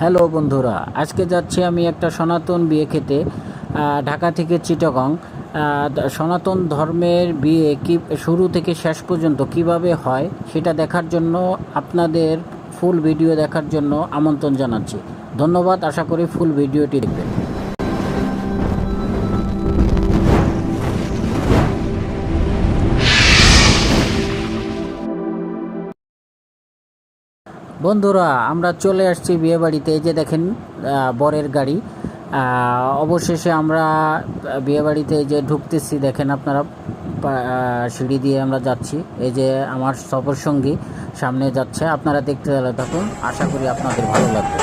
Hello বন্ধুরা, আজকে যাচ্ছি আমি একটা সনাতন বিয়ে খেতে ঢাকা থেকে চিটাগং। সনাতন ধর্মের বিয়ে কি, শুরু থেকে শেষ পর্যন্ত কীভাবে হয় সেটা দেখার জন্য, আপনাদের ফুল ভিডিও দেখার জন্য আমন্ত্রণ জানাচ্ছি। ধন্যবাদ, আশা করি ফুল ভিডিওটি দেখবেন। বন্ধুরা, আমরা চলে আসছি বিয়েবাড়িতে। এই যে দেখেন বরের গাড়ি। অবশেষে আমরা বিয়ে বাড়িতে যে ঢুকতেছি, দেখেন আপনারা সিঁড়ি দিয়ে আমরা যাচ্ছি। এই যে আমার সফর সঙ্গী সামনে যাচ্ছে, আপনারা দেখতে থাকুন। আশা করি আপনাদের ভালো লাগবে।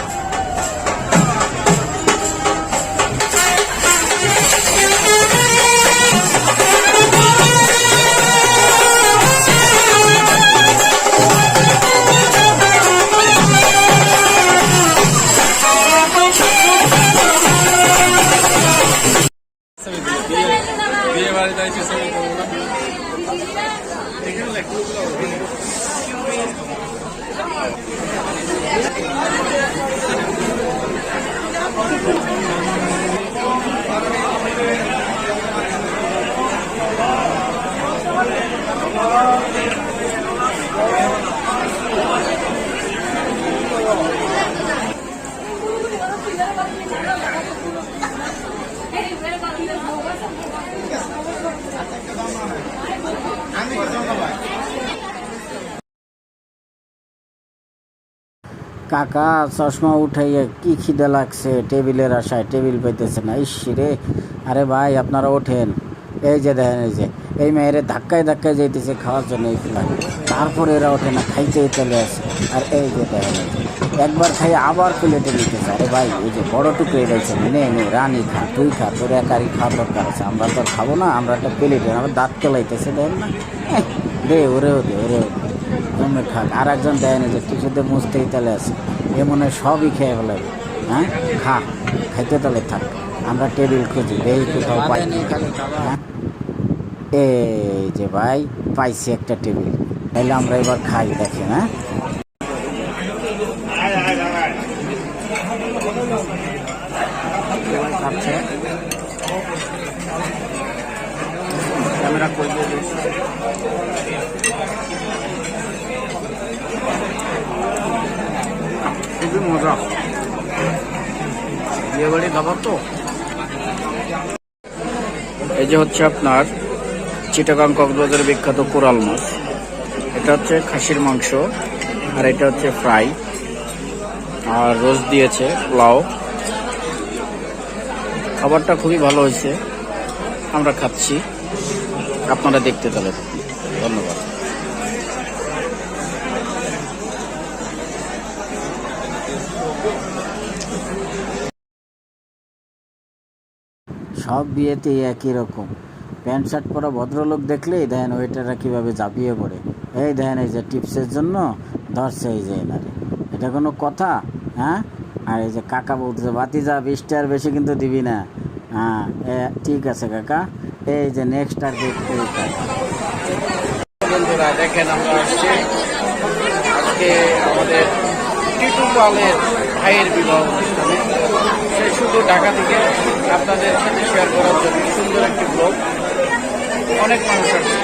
বিয়ে কাকা, চশমা উঠাইয়া কি খিদে লাগছে? টেবিলের আশায় টেবিল পাইতেছে না। ইস রে। আরে ভাই, আপনারা ওঠেন। এই যে দেখেন, এই যে। এই মেয়েরে ধাক্কায় ধাক্কায় যাইতেছে খাওয়ার জন্য এই ফ্লাই তারপরে এরা ওঠে না খাইতে চলে আসে। আর এই যে দেখেন একবার খাই আবার প্লেটে নিতেছে। আরে ভাই, এই যে বড় টুকরো রয়েছে নে নে, রানি খা, তুই খা, তোর একারই খাওয়ার দরকার আছে। আমরা তো খাব না, আমরা একটা প্লেটে, আমার দাঁত চলাইতেছে দেখেন না। দে, ওরেও দে ওরেও দে। তুমি খাক আর একজন দেয় না যে টিস্যুতে মুছতেই তাহলে আছে। এ মনে সবই খেয়ে ফেলে। হ্যাঁ? খা খাইতে তাহলে থাক। আমরা টেবিল খুঁজি এই কোথাও পাই। হ্যাঁ? এই যে ভাই পাইছি একটা টেবিল। তাহলে আমরা এবার খাই দেখেন হ্যাঁ? ক্যামেরা করে দিয়ে দিচ্ছি। খুবই মজা বিয়ে বাড়ি খাবার তো এই যে হচ্ছে আপনার চিটাগাং কক্সবাজারের বিখ্যাত কোরাল মাছ। এটা হচ্ছে খাসির মাংস আর এটা হচ্ছে ফ্রাই। আর রোজ দিয়েছে পোলাও। খাবারটা খুবই ভালো হয়েছে। আমরা খাচ্ছি। আপনারা দেখতে তাহলে ধন্যবাদ সব বিয়েতেই একই রকম। প্যান্ট, শার্ট পরা ভদ্রলোক দেখলেই দেখেন ওয়েটাররা কীভাবে ঝাঁপিয়ে পড়ে। এই দেখেন এই যে টিপসের জন্য ধরছে এই যে এনারে। এটা কোনো কথা? হ্যাঁ? আর এই যে কাকা বলতেছে বাতি যা বিশটা আর বেশি কিন্তু দিবি না। হ্যাঁ ঠিক আছে কাকা। এই যে নেক্সট আর বন্ধুরা, দেখেন আমরা আসছি। আজকে আমাদের টিটু পালের ভাইয়ের বিবাহ অনুষ্ঠানে। সে শুধু ঢাকা থেকে আপনাদের সাথে শেয়ার করার জন্য সুন্দর একটি ব্লগ অনেক মানুষ আছে